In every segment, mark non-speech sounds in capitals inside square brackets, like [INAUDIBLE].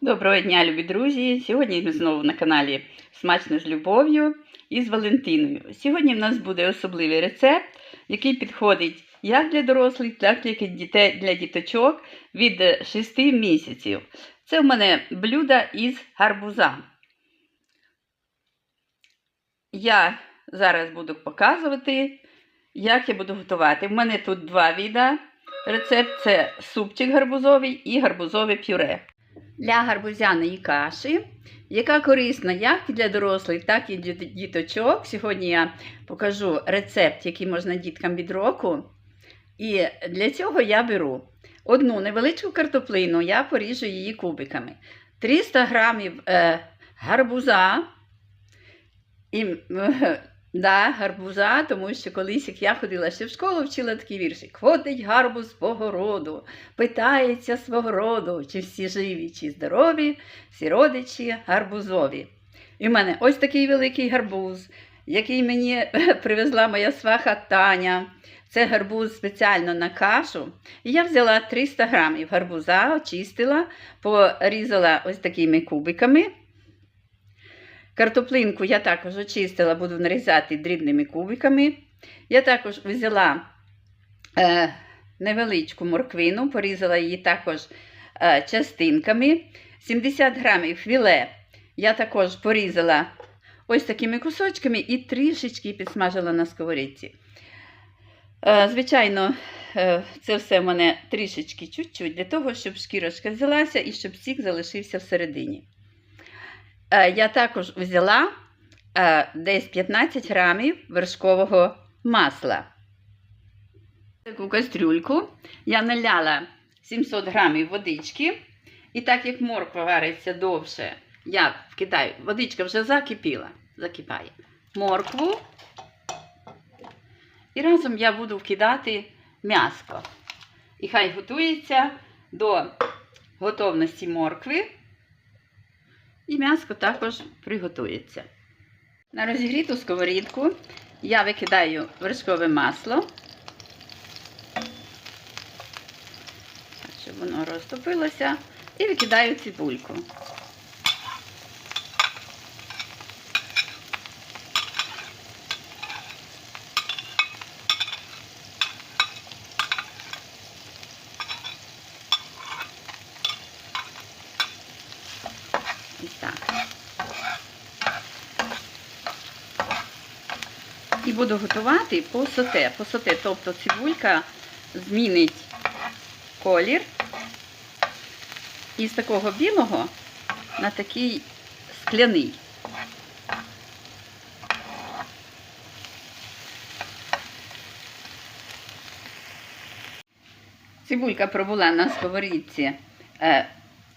Доброго дня, любі друзі! Сьогодні ми знову на каналі Смачно з любов'ю і з Валентиною. Сьогодні в нас буде особливий рецепт, який підходить як для дорослих, так і для діточок від 6 місяців. Це в мене блюдо із гарбуза. Я зараз буду показувати, як я буду готувати. У мене тут два віда рецепт це супчик гарбузовий і гарбузове пюре для гарбузяної каші, яка корисна як для дорослих, так і для діточок. Сьогодні я покажу рецепт, який можна діткам від року. І для цього я беру одну невеличку картоплину, я поріжу її кубиками. 300 грамів е, гарбуза. І, е, да, гарбуза, тому що колись, як я ходила ще в школу, вчила такий віршик. Ходить гарбуз по городу, питається свого роду, чи всі живі, чи здорові, всі родичі гарбузові. І в мене ось такий великий гарбуз, який мені [LAUGHS] привезла моя сваха Таня. Це гарбуз спеціально на кашу. І я взяла 300 грамів гарбуза, очистила, порізала ось такими кубиками. Картоплинку я також очистила, буду нарізати дрібними кубиками. Я також взяла е, невеличку морквину, порізала її також е, частинками. 70 грамів філе я також порізала ось такими кусочками і трішечки підсмажила на сковорідці. Е, звичайно, е, це все в мене трішечки чуть-чуть, для того, щоб шкірочка взялася і щоб сік залишився всередині. Е, я також взяла е, десь 15 грамів вершкового масла. Таку кастрюльку я наляла 700 грамів водички. І так як морква вариться довше, я вкидаю, водичка вже закипіла, закипає моркву. І разом я буду вкидати м'яско. І хай готується до готовності моркви. І м'яско також приготується. На розігріту сковорідку я викидаю вершкове масло, щоб воно розтопилося, і викидаю цибульку. Ось так. І буду готувати по соте. По соте, тобто цибулька змінить колір із такого білого на такий скляний. Цибулька пробула на сковорідці е,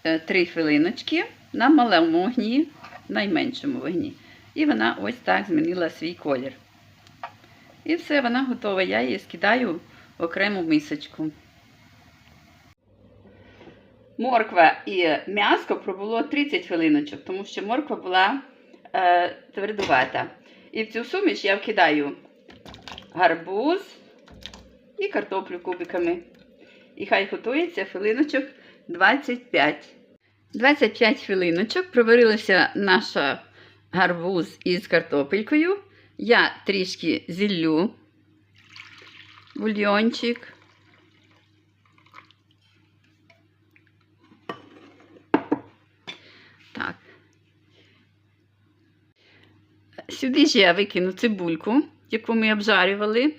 е, 3 хвилиночки на малому вогні, найменшому вогні. І вона ось так змінила свій колір. І все, вона готова. Я її скидаю в окрему мисочку. Морква і м'яско пробуло 30 хвилиночок, тому що морква була е, твердувата. І в цю суміш я вкидаю гарбуз і картоплю кубиками. І хай готується хвилиночок 25. 25 хвилиночок проварилася наша гарбуз із картопелькою. Я трішки зіллю бульйончик. Так. Сюди ж я викину цибульку, яку ми обжарювали.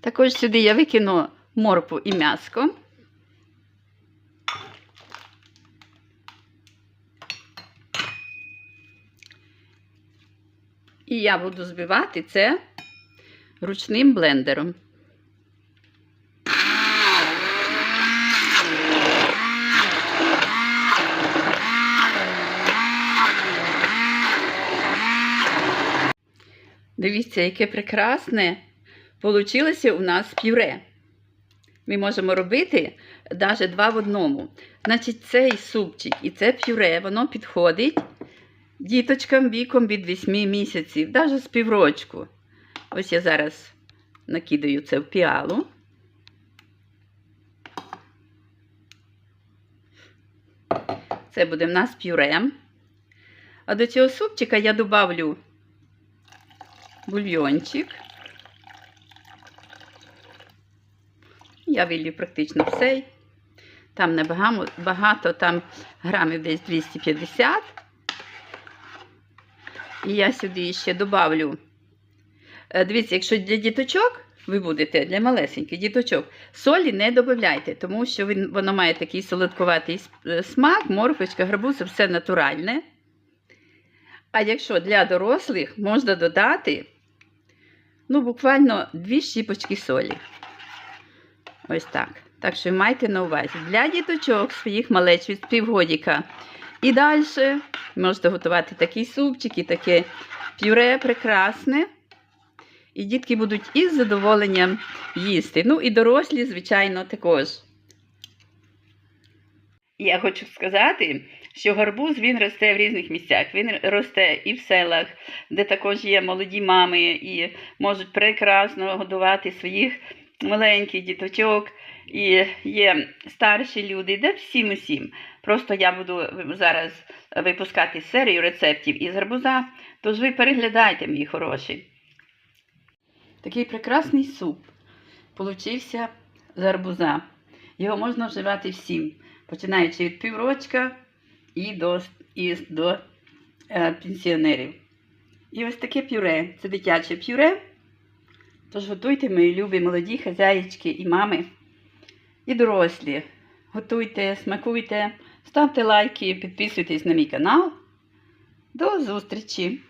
Також сюди я викину моркву і м'яско. І я буду збивати це ручним блендером. Дивіться, яке прекрасне Получилося у нас пюре. Ми можемо робити навіть два в одному. Значить, цей супчик і це пюре, воно підходить діточкам віком від 8 місяців, навіть з піврочку. Ось я зараз накидаю це в піалу. Це буде в нас пюре. А до цього супчика я добавлю бульйончик. Я вилью практично все. Там не багато, багато, там грамів десь 250. І я сюди ще добавлю. Е, Дивіться, якщо для діточок ви будете, для малесеньких діточок, солі не додавайте, тому що воно має такий солодкуватий е, смак, морквочка, гарбуз, все натуральне. А якщо для дорослих можна додати ну, буквально дві щіпочки солі. Ось так. Так що майте на увазі. Для діточок своїх малеч від півгодіка. І далі можете готувати такий супчик і таке пюре прекрасне. І дітки будуть із задоволенням їсти. Ну і дорослі, звичайно, також. Я хочу сказати, що гарбуз він росте в різних місцях. Він росте і в селах, де також є молоді мами і можуть прекрасно годувати своїх маленьких діточок. І є старші люди, де всім усім. Просто я буду зараз випускати серію рецептів із гарбуза, тож ви переглядайте, мої хороші. Такий прекрасний суп получився з гарбуза. Його можна вживати всім, починаючи від піврочка і до, і до е, пенсіонерів. І ось таке пюре. Це дитяче пюре. Тож готуйте, мої любі молоді хазяїчки і мами, і дорослі. Готуйте, смакуйте, ставте лайки, підписуйтесь на мій канал. До зустрічі!